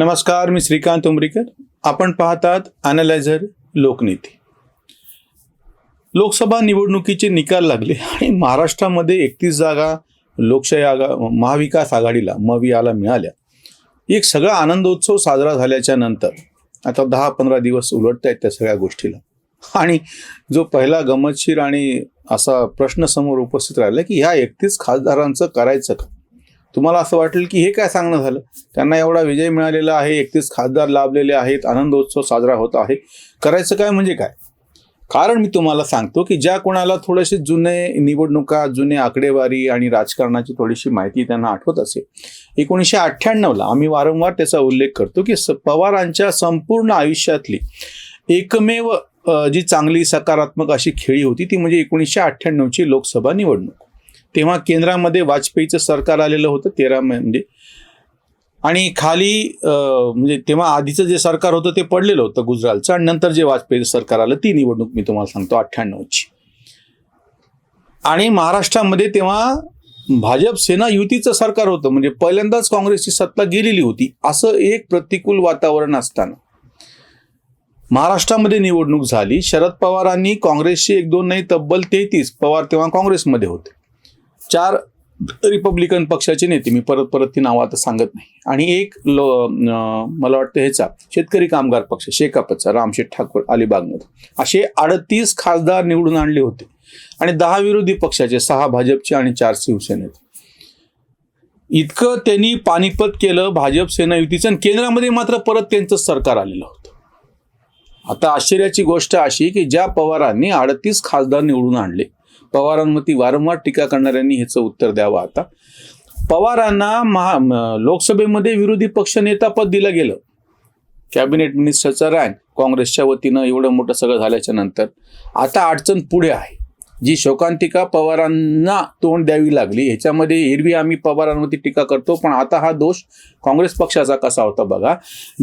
नमस्कार मी श्रीकांत उमरीकर. आपण पाहतात अॅनालायझर लोकनीती. लोकसभा निवडणुकीचे निकाल लागले आणि महाराष्ट्रामध्ये एकतीस जागा लोकशाही आघा महाविकास आघाडीला मवियाला मिळाल्या. एक सगळा आनंदोत्सव साजरा झाल्याच्यानंतर आता दहा पंधरा दिवस उलटत आहेत त्या सगळ्या गोष्टीला. आणि जो पहिला गमतशीर आणि असा प्रश्न समोर उपस्थित राहिला की ह्या एकतीस खासदारांचं करायचं का? तुम्हाला असं वाटेल की हे काय सांगणं झालं? त्यांना एवढा विजय मिळालेला आहे एकतीस खासदार लाभलेले आहेत आनंदोत्सव साजरा होत आहे. करायचं काय म्हणजे काय? कारण मी तुम्हाला सांगतो की ज्या कोणाला थोडेसे जुने निवडणुका जुने आकडेवारी आणि राजकारणाची थोडीशी माहिती त्यांना आठवत असेल एकोणीसशे अठ्ठ्याण्णवला आम्ही वारंवार त्याचा उल्लेख करतो की पवारांच्या संपूर्ण आयुष्यातली एकमेव जी चांगली सकारात्मक अशी खेळी होती ती म्हणजे एकोणीसशे अठ्ठ्याण्णवची लोकसभा निवडणूक. तेव्हा केंद्रामध्ये वाजपेयीचं सरकार आलेलं होतं तेरा म्हणजे. आणि खाली म्हणजे तेव्हा आधीचं जे सरकार होतं ते पडलेलं होतं गुजरातचं आणि नंतर जे वाजपेयीचं सरकार आलं ती निवडणूक मी तुम्हाला सांगतो अठ्ठ्याण्णवची. आणि महाराष्ट्रामध्ये तेव्हा भाजप सेना युतीचं सरकार होतं म्हणजे पहिल्यांदाच काँग्रेसची सत्ता गेलेली होती असं एक प्रतिकूल वातावरण असताना. महाराष्ट्रामध्ये निवडणूक झाली शरद पवारांनी काँग्रेसशी एक दोन नाही तब्बल तेहतीस पवार तेव्हा काँग्रेसमध्ये होते. चार रिपब्लिकन पक्षाचे नेते मी परत परत ती नावं आता सांगत नाही. आणि एक लो अं, मला वाटतं ह्याचा शेतकरी कामगार पक्ष शेकापचा रामशेठ ठाकूर अलिबागमध्ये. असे अडतीस खासदार निवडून आणले होते. आणि दहा विरोधी पक्षाचे सहा भाजपचे आणि चार शिवसेनेचे. इतकं त्यांनी पानिपत केलं भाजप सेना युतीचं आणि केंद्रामध्ये मात्र परत त्यांचं सरकार आलेलं होतं. आता आश्चर्याची गोष्ट अशी की ज्या पवारांनी अडतीस खासदार निवडून आणले पवारांवरती वारंवार टीका करणाऱ्यांनी ह्याचं उत्तर द्यावं आता. पवारांना महा लोकसभेमध्ये विरोधी पक्षनेता पद दिलं गेलं. कॅबिनेट मिनिस्टरचा रँक काँग्रेसच्या वतीनं एवढं मोठं सगळं झाल्याच्यानंतर. आता अडचण पुढे आहे. जी शोकांतिका पवारांना तोंड द्यावी लागली ह्याच्यामध्ये एरवी आम्ही पवारांवरती टीका करतो पण आता हा दोष काँग्रेस पक्षाचा कसा होता बघा.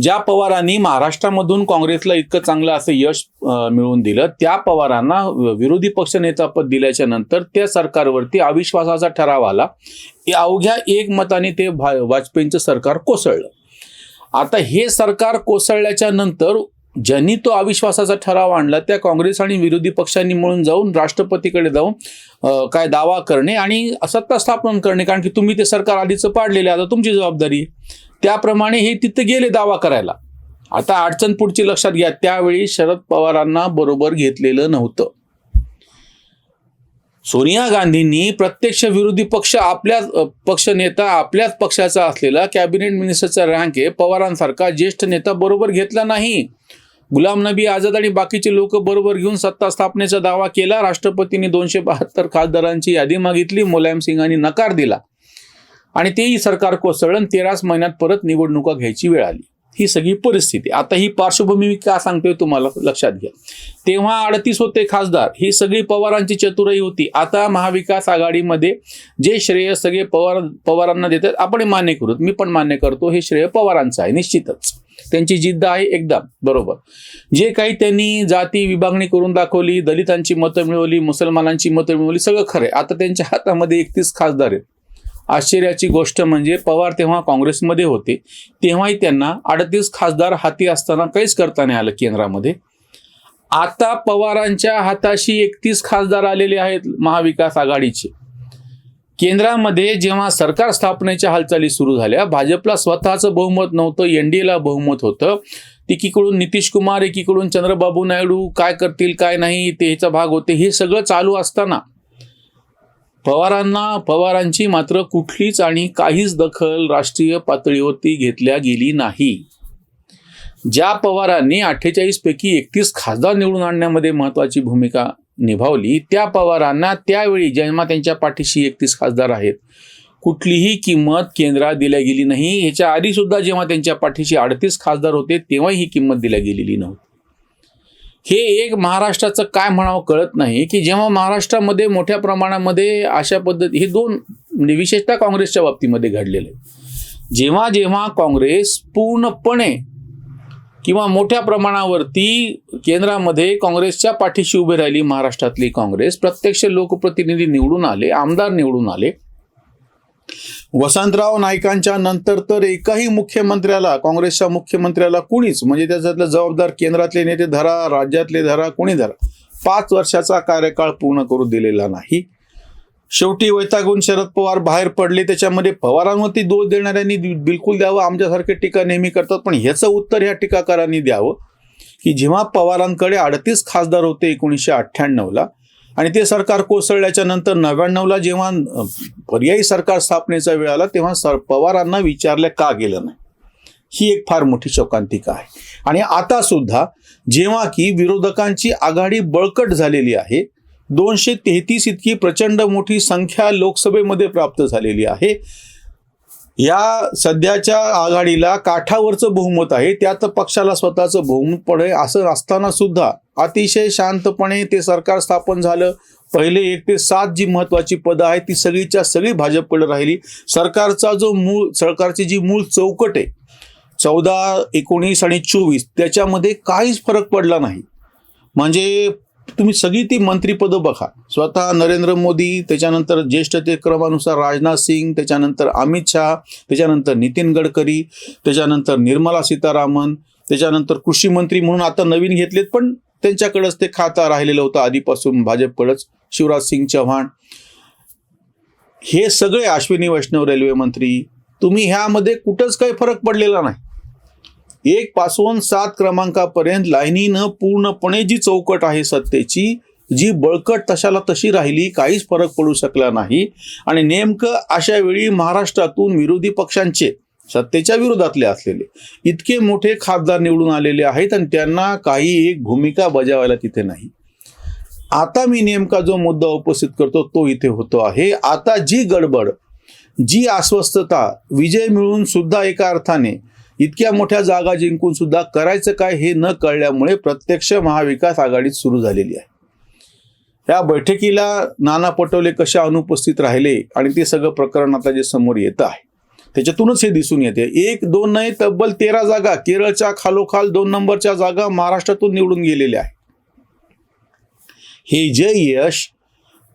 ज्या पवारांनी महाराष्ट्रामधून काँग्रेसला इतकं चांगलं असं यश मिळवून दिलं त्या पवारांना विरोधी पक्षनेता पद दिल्याच्या नंतर त्या सरकारवरती अविश्वासाचा ठराव आला. अवघ्या एक मताने ते भा वाजपेयींचं सरकार कोसळलं. आता हे सरकार कोसळल्याच्या नंतर ज्यांनी तो अविश्वासाचा ठराव आणला त्या काँग्रेस आणि विरोधी पक्षांनी मिळून जाऊन राष्ट्रपतीकडे जाऊन काय दावा करणे आणि सत्ता स्थापन करणे. कारण की तुम्ही ते सरकार आधीचं पाडलेले आता तुमची जबाबदारी त्याप्रमाणे हे तिथे गेले दावा करायला. आता अडचण पुढची लक्षात घ्या त्यावेळी शरद पवारांना बरोबर घेतलेलं नव्हतं. सोनिया गांधींनी प्रत्यक्ष विरोधी पक्ष आपल्याच पक्ष नेता आपल्याच पक्षाचा असलेला कॅबिनेट मिनिस्टरचा रँक आहे पवारांसारखा ज्येष्ठ नेता बरोबर घेतला नाही. गुलाम नबी आझाद आणि बाकीचे लोक बरोबर घेऊन सत्ता स्थापनेचा दावा केला. राष्ट्रपतींनी दोनशे बहात्तर खासदारांची यादी मागितली. मुलायम सिंगांनी नकार दिला. आणि तेही सरकार कोसळलं तेराच महिन्यात परत निवडणुका घ्यायची वेळ आली. ही सगळी परिस्थिती. आता ही पार्श्वभूमी मी का सांगतोय तुम्हाला? लक्षात घ्या. तेव्हा अडतीस होते खासदार. ही सगळी पवारांची चतुराई होती. आता महाविकास आघाडीमध्ये जे श्रेय सगळे पवार पवारांना देतात आपण मान्य करू. मी पण मान्य करतो हे श्रेय पवारांचं आहे निश्चितच. त्यांची जिद्द आहे एकदम बरोबर. जे काही त्यांनी जाती विभागणी करून दाखवली दलितांची मतं मिळवली मुसलमानांची मतं मिळवली सगळं खरं आहे. आता त्यांच्या हातामध्ये एकतीस खासदार आहेत. आश्चर्याची गोष्ट म्हणजे पवार तेव्हा काँग्रेसमध्ये होते. तेव्हाही त्यांना अडतीस खासदार हाती असताना काहीच करता नाही आलं केंद्रामध्ये. आता पवारांच्या हाताशी एकतीस खासदार आलेले आहेत महाविकास आघाडीचे. केंद्रामध्ये जेव्हा सरकार स्थापनेच्या हालचाली सुरू झाल्या भाजपला स्वतःचं बहुमत नव्हतं एनडीएला बहुमत होतं. एकीकडून नितीश कुमार एकीकडून चंद्रबाबू नायडू काय करतील काय नाही ते ह्याचा भाग होते हे सगळं चालू असताना पवारांना पवारांची मात्र कुठलीच आणि काहीच दखल राष्ट्रीय पातळीवरती घेतल्या गेली नाही. ज्या पवारांनी अठ्ठेचाळीस पैकी एकतीस खासदार निवडून आणण्यामध्ये महत्वाची भूमिका निभावली त्या पवारांना त्यावेळी जेव्हा त्यांच्या पाठीशी एकतीस खासदार आहेत कुठलीही किंमत केंद्रात दिल्या गेली नाही. ह्याच्या आधी सुद्धा जेव्हा त्यांच्या पाठीशी अडतीस खासदार होते तेव्हाही ही किंमत दिल्या गेलेली नव्हती. हे एक महाराष्ट्राचं काय म्हणावं कळत नाही की जेव्हा महाराष्ट्रामध्ये मोठ्या प्रमाणामध्ये अशा पद्धती हे दोन म्हणजे विशेषतः काँग्रेसच्या बाबतीमध्ये घडलेलं आहे. जेव्हा जेव्हा काँग्रेस पूर्णपणे किंवा मोठ्या प्रमाणावरती केंद्रामध्ये काँग्रेसच्या पाठीशी उभी राहिली महाराष्ट्रातली काँग्रेस प्रत्यक्ष लोकप्रतिनिधी निवडून आले आमदार निवडून आले वसंतराव नाईकांच्या नंतर तर एकाही मुख्यमंत्र्याला काँग्रेसच्या मुख्यमंत्र्याला कुणीच म्हणजे त्याच्यातलं जबाबदार केंद्रातले नेते धरा राज्यातले धरा कोणी धरा पाच वर्षाचा कार्यकाळ पूर्ण करू दिलेला नाही. शेवटी वैतागून शरद पवार बाहेर पडले त्याच्यामध्ये पवारांवरती दोष देणाऱ्यांनी बिलकुल द्यावं आमच्यासारखे टीका नेहमी करतात पण ह्याचं उत्तर ह्या टीकाकारांनी द्यावं की जेव्हा पवारांकडे अडतीस खासदार होते एकोणीसशे अठ्ठ्याण्णवला आणि ते सरकार कोसळल्याच्या नंतर नव्याण्णवला जेव्हा पर्यायी सरकार स्थापनेचा वेळ आला तेव्हा सर पवारांना विचारलं का गेलं नाही. ही एक फार मोठी शोकांतिका आहे. आणि आता सुद्धा जेव्हा की विरोधकांची आघाडी बळकट झालेली आहे दोनशे तेहतीस इतकी प्रचंड मोठी संख्या लोकसभेमध्ये प्राप्त झालेली आहे या सध्याच्या आघाडीला काठावरचं बहुमत आहे त्यात पक्षाला स्वतःचं बहुमत पडे असं असताना सुद्धा अतिशय शांतपणे ते सरकार स्थापन झालं. पहिले एक ते सात जी महत्वाची पदं आहेत ती सगळीच्या सगळी भाजपकडे राहिली. सरकारचा जो मूळ सरकारची जी मूळ चौकट आहे चौदा एकोणीस आणि चोवीस त्याच्यामध्ये काहीच फरक पडला नाही. म्हणजे तुम्ही सगळी ती मंत्रीपदं बघा. स्वतः नरेंद्र मोदी त्याच्यानंतर ज्येष्ठ ते क्रमानुसार राजनाथ सिंग त्याच्यानंतर अमित शहा त्याच्यानंतर नितीन गडकरी त्याच्यानंतर निर्मला सीतारामन त्याच्यानंतर कृषी मंत्री म्हणून आता नवीन घेतलेत पण त्यांच्याकडेच ते खाता राहिलेलं होतं आधीपासून भाजपकडेच. शिवराज सिंग चव्हाण. हे सगळे अश्विनी वैष्णव रेल्वे मंत्री तुम्ही ह्यामध्ये कुठंच काही फरक पडलेला नाही. एक पासून सात क्रमांकापर्यंत लाईनीनं पूर्णपणे जी चौकट आहे सत्तेची जी बळकट तशाला तशी राहिली काहीच फरक पडू शकला नाही. आणि नेमकं अशा वेळी महाराष्ट्रातून विरोधी पक्षांचे सत्तेच्या विरोधातले असलेले इतके मोठे खासदार निवडून आलेले आहेत आणि त्यांना काही एक भूमिका बजावायला तिथे नाही. आता मी नेमका जो मुद्दा उपस्थित करतो तो इथे होतो आहे. आता जी गडबड जी अस्वस्थता विजय मिळून सुद्धा एका अर्थाने इतक्या मोठ्या जागा जिंकून सुद्धा करायचं काय हे न कळल्यामुळे प्रत्यक्ष महाविकास आघाडीत सुरू झालेली आहे. या बैठकीला नाना पटोले कशा अनुपस्थित राहिले आणि ते सगळं प्रकरण आता जे समोर येतं आहे त्याच्यातूनच हे दिसून येते. एक दोन नाही तब्बल तेरा जागा केरळच्या खालोखाल दोन नंबरच्या जागा महाराष्ट्रातून निवडून गेलेल्या आहे हे जे यश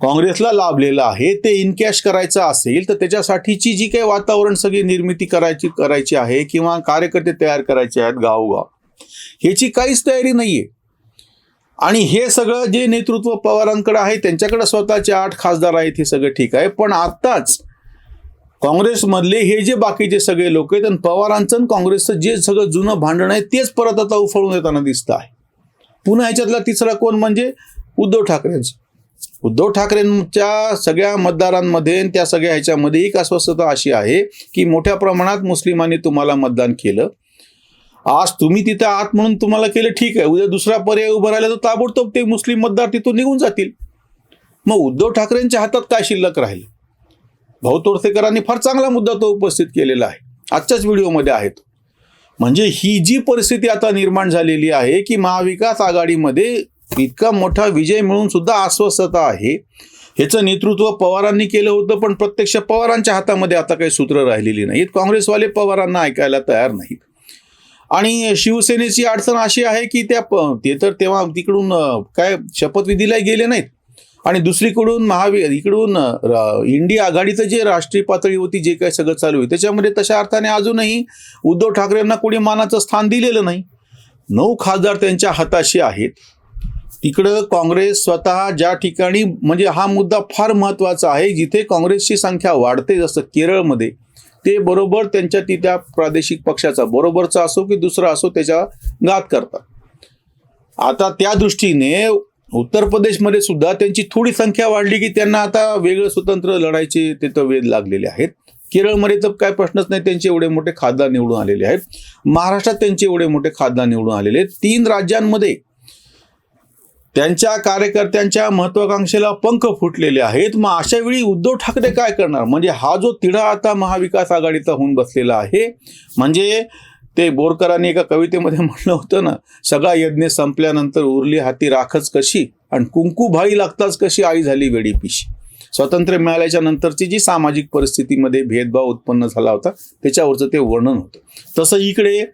काँग्रेसला लाभलेलं आहे ते इनकॅश करायचं असेल तर त्याच्यासाठीची जी काही वातावरण सगळी निर्मिती करायची करायची आहे किंवा कार्यकर्ते तयार करायचे आहेत गावोगाव ह्याची काहीच तयारी नाहीये. आणि हे सगळं जे नेतृत्व पवारांकडे आहे त्यांच्याकडे स्वतःचे आठ खासदार आहेत हे सगळं ठीक आहे पण आत्ताच काँग्रेसमधले हे जे बाकीचे सगळे लोक आहेत आणि पवारांचं आणि काँग्रेसचं जे सगळं जुनं भांडण आहे तेच परत आता उफळून येताना दिसतं आहे. पुन्हा ह्याच्यातला तिसरा कोण म्हणजे उद्धव ठाकरेंचं. उद्धव ठाकरेंच्या सगळ्या मतदारांमध्ये त्या सगळ्या ह्याच्यामध्ये एक अस्वस्थता अशी आहे की मोठ्या प्रमाणात मुस्लिमांनी तुम्हाला मतदान केलं. आज तुम्ही तिथे आत म्हणून तुम्हाला केलं ठीक आहे. उद्या दुसरा पर्याय उभा राहिला तर ताबडतोब ते मुस्लिम मतदार तिथून निघून जातील. मग उद्धव ठाकरेंच्या हातात काय शिल्लक राहील? भाऊ तोडसेकरांनी फार चांगला मुद्दा तो उपस्थित केलेला आहे. आजच्याच व्हिडिओमध्ये आहे तो. म्हणजे ही जी परिस्थिती आता निर्माण झालेली आहे की महाविकास आघाडीमध्ये इतका मोठा विजय मिळून सुद्धा अस्वस्थता आहे. ह्याचं नेतृत्व पवारांनी केलं होतं पण प्रत्यक्ष पवारांच्या हातामध्ये आता काही सूत्र राहिलेली नाहीत. काँग्रेसवाले पवारांना ऐकायला तयार नाहीत. आणि शिवसेनेची अडचण अशी आहे की त्या प- ते तर तेव्हा तिकडून काय शपथविधीला गेले नाहीत. आणि दुसरीकडून महावि इकडून इंडिया आघाडीचं जे राष्ट्रीय पातळीवरती जे काही सगळं चालू आहे त्याच्यामध्ये तशा अर्थाने अजूनही उद्धव ठाकरेंना कोणी मानाचं स्थान दिलेलं नाही. नऊ खासदार त्यांच्या हाताशी आहेत. तिकडं काँग्रेस स्वतः ज्या ठिकाणी म्हणजे हा मुद्दा फार महत्त्वाचा आहे जिथे काँग्रेसची संख्या वाढते जसं केरळमध्ये ते बरोबर त्यांच्या ती त्या प्रादेशिक पक्षाचा बरोबरचा असो की दुसरा असो त्याच्या घात करतात. आता त्या दृष्टीने उत्तर प्रदेशमध्ये सुद्धा त्यांची थोडी संख्या वाढली की त्यांना आता वेगळं स्वतंत्र लढायचे तिथं वेध लागलेले आहेत. केरळमध्ये तर काय प्रश्नच नाही त्यांचे एवढे मोठे खासदार निवडून आलेले आहेत. महाराष्ट्रात त्यांचे एवढे मोठे खासदार निवडून आलेले आहेत. तीन राज्यांमध्ये त्यांच्या कार्यकर्त्यांच्या महत्वाकांक्षेला पंख फुटलेले आहेत. मग अशा वेळी उद्धव ठाकरे काय करणार? म्हणजे हा जो तिढा आता महाविकास आघाडीचा होऊन बसलेला आहे म्हणजे ते बोरकरांनी एका कवितेमध्ये म्हटलं होतं ना सगळा यज्ञ संपल्यानंतर उरली हाती राखच कशी आणि कुंकू भाई लागताच कशी आई झाली वेडी पिशी स्वातंत्र्य मिळाल्याच्या नंतरची जी सामाजिक परिस्थितीमध्ये भेदभाव उत्पन्न झाला होता त्याच्यावरचं ते वर्णन होतं. तसं इकडे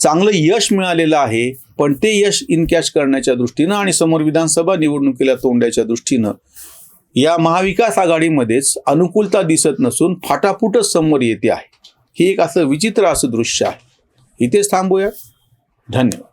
चांगलं यश मिळालेलं आहे. पण ते यश इनकॅश करण्याच्या दृष्टीनं आणि समोर विधानसभा निवडणुकीला तोंडायच्या दृष्टीनं या महाविकास आघाडीमध्येच अनुकूलता दिसत नसून फाटाफूटच समोर येते आहे. हे एक असं विचित्र असं दृश्य आहे. इथेच थांबूया. धन्यवाद.